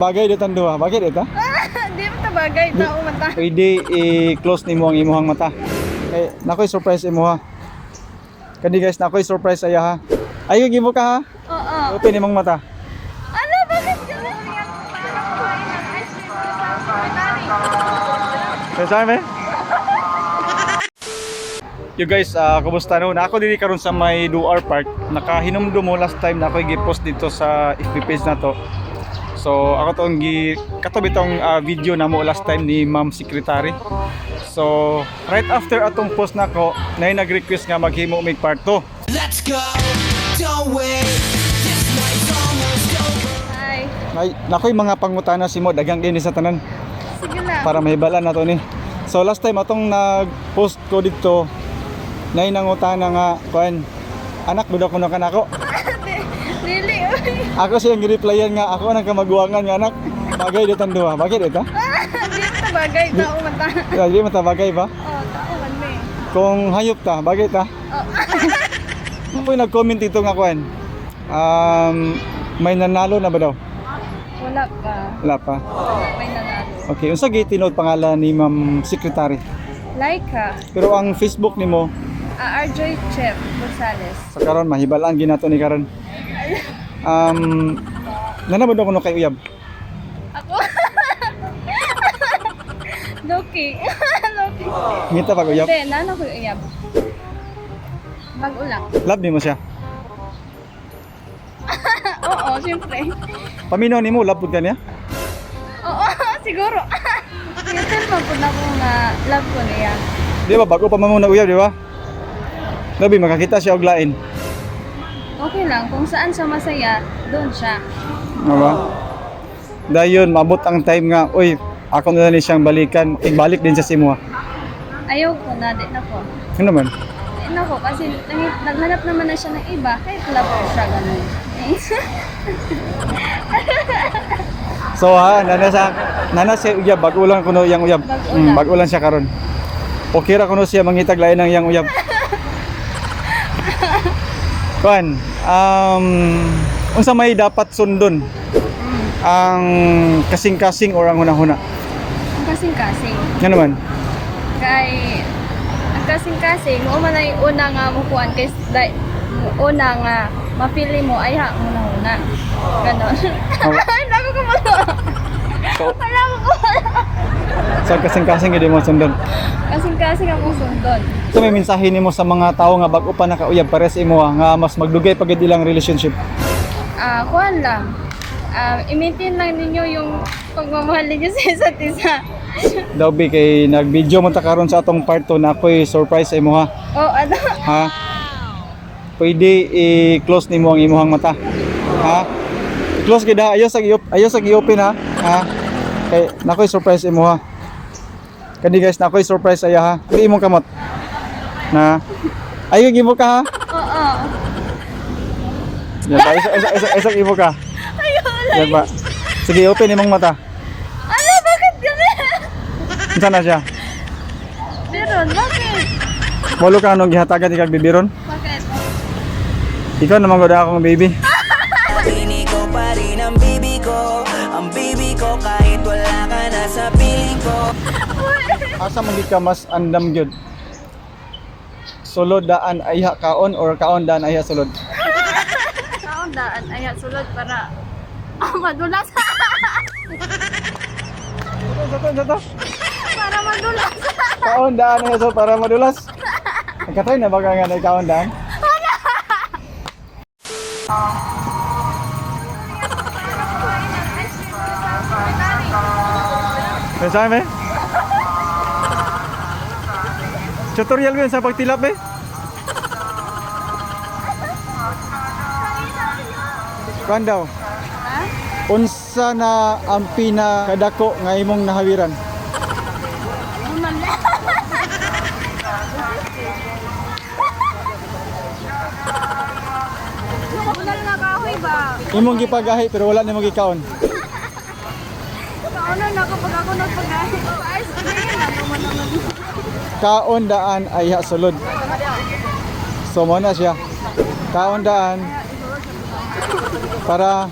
Bagay dito ang duha. Bagay dito. Di mo ta bagay tao mata. Pwede i-close nimo ang imuhang mata. Eh, nakoy surprise imo ha. Kani guys, nakoy surprise aya ha. Ayo gimo ka ha. Oo. Open imong mata. Ano bakit cream sa. Kasama eh? Yo guys, ah kumusta no? Na ako dili karon sa may Duar Park. Nakahinumdum mo last time na ako gi-post dito sa FB page na to. So ako tong gi katabi tong ah, video na mo last time ni Ma'am Secretary. So right after atong post nako, na nag-request nga maghimo mig part 2. Let's go, don't wait. This night's almost over. Hi. Nay, nakoy mga pangutana si mo dagang din sa tanan Sige na. para mahibalan na to ni. So last time atong nag-post ko dito, nay nangutana nga kuan anak budak ko na kanako. Lili. uy. Ako siyang replyan nga ako nang kamaguangan nga anak. Bagay dito ang duha. Bakit ito? Di mo ta bagay tao mata. Hindi mo ta bagay ba? Oh, tao man me. Kung hayop ta, bagay ta. Oh. Ako yung nag-comment dito nga kuan. Um, may nanalo na ba daw? Wala pa. Wala pa. May nanalo. Okay, unsa gi tinod pangalan ni Ma'am Secretary? Laika. Pero ang Facebook nimo Uh, Arjoy Chef Gonzales. sa karon mahibalaan ginato ni karon. Um, nanabod ako no kay uyab. Ako. Loki. Loki. Ngita pag uyab. Hindi, nano ko iyab. Mag-ulak. Love nimo siya. Oo, siyempre. Paminaw nimo love pud kaniya? Oo, siguro. Mo po na ko nga love ko niya. Di ba bago pa man mo na uyab, di ba? Labi makakita siya og lain. Okay lang, kung saan siya masaya, doon siya. Diba? Dayon, mabot ang time nga, uy, ako na lang ni siyang balikan, ibalik din siya sa imo. Ayaw ko na, di na ko. Ano naman? Di na kasi nang- naghanap naman na siya ng iba, kahit love ko siya ganun. So ha, nana sa nana siya uyab, bago lang kuno yang uyab. Bag-o Mm, lang siya karon. Okay ra kuno siya mangitag lain ng yang uyab. Kuan, um, unsa may dapat sundon? Ang kasing-kasing or ang hunahuna? Ang kasing-kasing. Nga naman. Kay, ang kasing-kasing, mo man ay una nga mukuan, kay dai, una nga, mapili mo, ay ha, muna una. Ganon. Oh. Ay, naku ko mo. Wala mo ko. So kasing-kasing gid mo sundon. Kasing-kasing ang sundon. So may mensahe nimo sa mga tao nga bago pa nakauyab pares imo ah, nga mas magdugay pagid ilang relationship. Ah, kuhan lang. Ah, i-maintain lang ninyo yung pagmamahal ninyo sa isa't isa. Daw bi kay nag-video man ta karon sa atong part 2 na ako'y surprise imo ha. oh, ano? Ha? Pwede i-close nimo ang imong mata. Ha? I-close gid ha. Ayo sa i ayo sa i-open ha. Ha? Kay nako'y surprise imo ha. Kani guys, nako'y surprise aya ha. Di imong kamot. Na. Ayo gimo ka ha. Oo. Yan ba? Isa, isa, isa, isa, imo ka. Ayun. Yan ba? Sige, open imong mata. Ano, bakit ganun? Unsa na siya? Meron, bakit? Walo ka anong gihatagan ikag bibiron? Bakit? Ikaw naman gud akong baby. Pili ko pa rin ang baby ko Ang baby ko kahit wala ka na sa piling ko Asa man ka mas andam gyud? Sulod daan ayha kaon or kaon daan ayha sulod? Kaon daan, ayan, sulod para ah, madulas. Sato, sato. para madulas. Kaon daan ayha sulod para madulas. Nagkatay na ba ka nga na kaon daan? Nasaan eh? Tutorial mo yun sa pagtilap eh? Kuan daw? Ha? Unsa na ang pinakadako nga imong nahawiran? Imong gipagahi pero wala nimong gikaon. Kaunan na kapag ako nagpagahi. Ay, sige na. Naman naman. Kaon daan ayha sulod. So mo siya. Kaon daan para